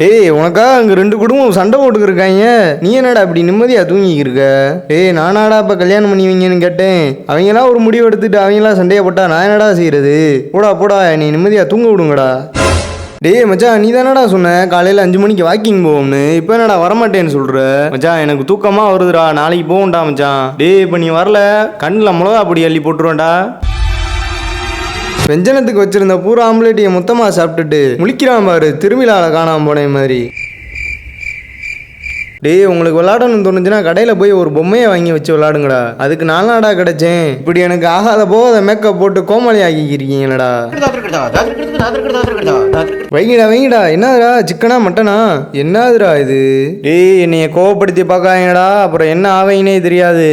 டேய் உனக்கா அங்க ரெண்டு குடும்பம் சண்டை போட்டுக்கிருக்காங்க. நீ என்னடா அப்படி நிம்மதியா தூங்கிக்கிருக்க? டேய் நானாடா இப்போ கல்யாணம் பண்ணி வைங்கன்னு கேட்டேன். அவங்களா ஒரு முடிவு எடுத்துட்டு அவங்களா சண்டையை போட்டா நான் என்னடா செய்யறது போடா போடா நீ நிம்மதியா தூங்க விடுங்கடா. டேய் மச்சான் நீ தானடா சொன்ன? காலையில அஞ்சு மணிக்கு வாக்கிங் போவோம்னு. இப்போ என்னடா வரமாட்டேன்னு சொல்ற? மச்சான் எனக்கு தூக்கமா வருதுடா. நாளைக்கு போவோம்டா மச்சான். டேய் இப்போ நீ வரல. கண்ணில் மிளகா பொடி அள்ளி போட்டுருவேன்டா. வெஞ்சனத்துக்கு வச்சிருந்த பூரா ஆம்லேட்டியை மொத்தமாக சாப்பிட்டுட்டு முழிக்கிறான் பாரு திருவிழால காணாம போனே மாதிரி. டேய் உங்களுக்கு விளாடணும்னு தோணுச்சுன்னா கடையில் போய் ஒரு பொம்மையை வாங்கி வச்சு விளாடுங்கடா. அதுக்கு நாலாடா கிடைச்சேன். இப்படி எனக்கு ஆகாத போத மேக்கப் போட்டு கோமாளி ஆக்கிக்கிறீங்களடா வைங்கடா வைங்கடா. என்னதுடா சிக்கனா மட்டனா? என்னதுடா இது? டேய் என்னைய கோவப்படுத்தி பார்க்காங்கடா அப்புறம் என்ன ஆவீங்கன்னே தெரியாது.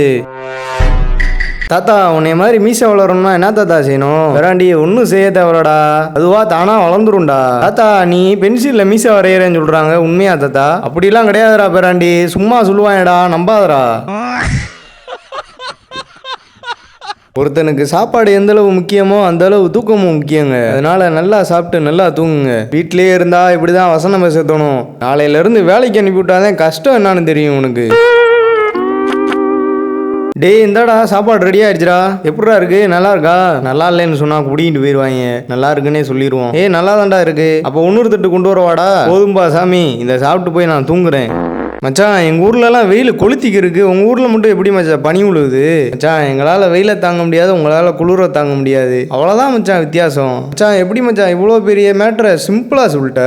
தாத்தா உன்னைய மாதிரி மீசை வளரணும்னா என்ன தாத்தா செய்யணும்? வேறாண்டி ஒன்றும் செய்ய தேவைடா அதுவா தானா வளர்ந்துரும்டா. தாத்தா நீ பென்சில்ல மீசை வரையறேன்னு சொல்றாங்க. உண்மையா தாத்தா? அப்படிலாம் கிடையாதுடா பேராண்டி. சும்மா சொல்லுவாங்கடா நம்பாதடா. ஒருத்தனுக்கு சாப்பாடு எந்த அளவு முக்கியமோ அந்த அளவு தூக்கமும் முக்கியங்க. அதனால நல்லா சாப்பிட்டு நல்லா தூங்குங்க. வீட்டிலேயே இருந்தா இப்படிதான் வசனம் பேச தோணும். நாளையில இருந்து வேலைக்கு அனுப்பி விட்டாதான் கஷ்டம் என்னன்னு தெரியும் உனக்கு. டேய் இந்தாடா சாப்பாடு ரெடி ஆயிடுச்சுடா. எப்படிடா இருக்கு? நல்லா இருக்கா? நல்லா இல்லைன்னு சொன்னா குடிக்கிட்டு போயிருவாங்க. நல்லா இருக்குன்னே சொல்லிடுவோம் ஏய் நல்லா தான்டா இருக்கு. அப்போ இன்னொரு தட்டு கொண்டு வரவாடா? போதும்பா சாமி. இதை சாப்பிட்டு போய் நான் தூங்குறேன். மச்சான் எங்கள் ஊர்லலாம் வெயில் கொளுத்திக்கு இருக்கு உங்கள் ஊரில் மட்டும் எப்படி மச்சான் பனி உழுவுது? மச்சான் எங்களால் வெயிலை தாங்க முடியாது. உங்களால் குளிர தாங்க முடியாது. அவ்வளோதான் மச்சான் வித்தியாசம். மச்சான் எப்படி மச்சான் இவ்வளோ பெரிய மேட்ரை சிம்பிளாக சொல்லிட்ட?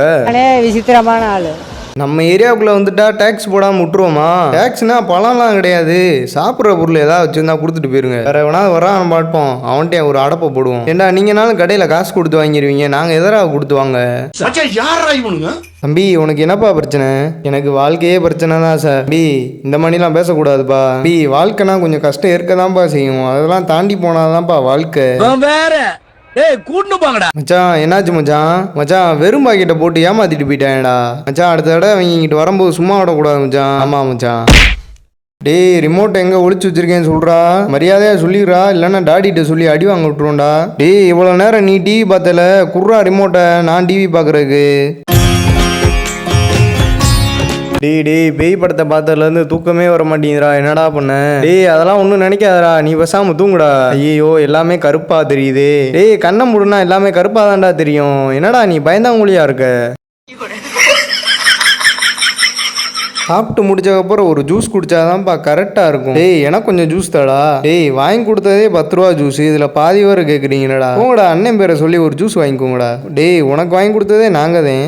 விசித்திரமான ஆள். நம்ம ஏரியாவுக்குள்ள வந்துட்டா டேக்ஸ் போடாம விட்டுருவோமா? டேக்ஸ்னா பழம்லாம் கிடையாது. சாப்பிட்ற பொருள் ஏதாவது வச்சிருந்தா கொடுத்துட்டு போயிருங்க. வேற எவனா வரான் பார்ப்போம். அவன்கிட்ட ஒரு அடப்பை போடுவோம். ஏண்டா நீங்கனாலும் கடையில காசு கொடுத்து வாங்கிடுவீங்க நாங்க எதிராக கொடுத்து வாங்க? மச்சான் யாரா இவனுங்க? தம்பி உனக்கு என்னப்பா பிரச்சனை? எனக்கு வாழ்க்கையே பிரச்சனை தான் சார் தம்பி இந்த மாதிரிலாம் பேசக்கூடாதுப்பா. தம்பி வாழ்க்கைனா கொஞ்சம் கஷ்டம் இருக்கதான்ப்பா செய்யும். அதெல்லாம் தாண்டி போனாதான்ப்பா வாழ்க்கை. வேற. ஏய் கூட்டு போங்கடா. மச்சான் என்னாச்சு மச்சான்? மச்சான் வெறும் பாக்கெட்டை போட்டு ஏமாத்திட்டு போயிட்டான்டா. மச்சான் அடுத்த தடவை அவங்க இங்கிட்டு வரும்போது சும்மா விடக்கூடாது மச்சான். ஆமா மச்சான். டேய் ரிமோட் எங்க ஒளிச்சு வச்சிருக்கேன்னு சொல்றா? மரியாதையா சொல்லிடுறா? இல்லைன்னா டாடிட்ட சொல்லி அடி வாங்க விட்டுருவோம்டா. டேய் இவ்வளோ நேரம் நீ டிவி பார்த்தல? குர்றா ரிமோட்டை நான் டிவி பார்க்கறதுக்கு. டேய் டேய் பேய் படத்தை பார்த்ததுலேருந்து தூக்கமே வர மாட்டேங்கிறா என்னடா பண்ண? டேய் அதெல்லாம் ஒன்றும் நினைக்காதடா. நீ பேசாமல் தூங்குடா. ஐயோ எல்லாமே கருப்பா தெரியுது. டேய் கண்ணை முடுனா எல்லாமே கருப்பாக தான்டா தெரியும். என்னடா நீ பயந்தாங்குழியா இருக்க? சாப்பிட்டு முடிச்சதுக்கப்புறம் ஒரு ஜூஸ் குடிச்சாதான்ப்பா கரெக்டாக இருக்கும். டேய் எனக்கு கொஞ்சம் ஜூஸ் தடா. டேய் வாங்கி கொடுத்ததே பத்து ரூபா ஜூஸ் இதில் பாதி வரை கேட்குறீங்கடா உங்களோட அண்ணன் பேரை சொல்லி ஒரு ஜூஸ் வாங்கிக்கோங்கடா. டேய் உனக்கு வாங்கி கொடுத்ததே நாங்கள் தான்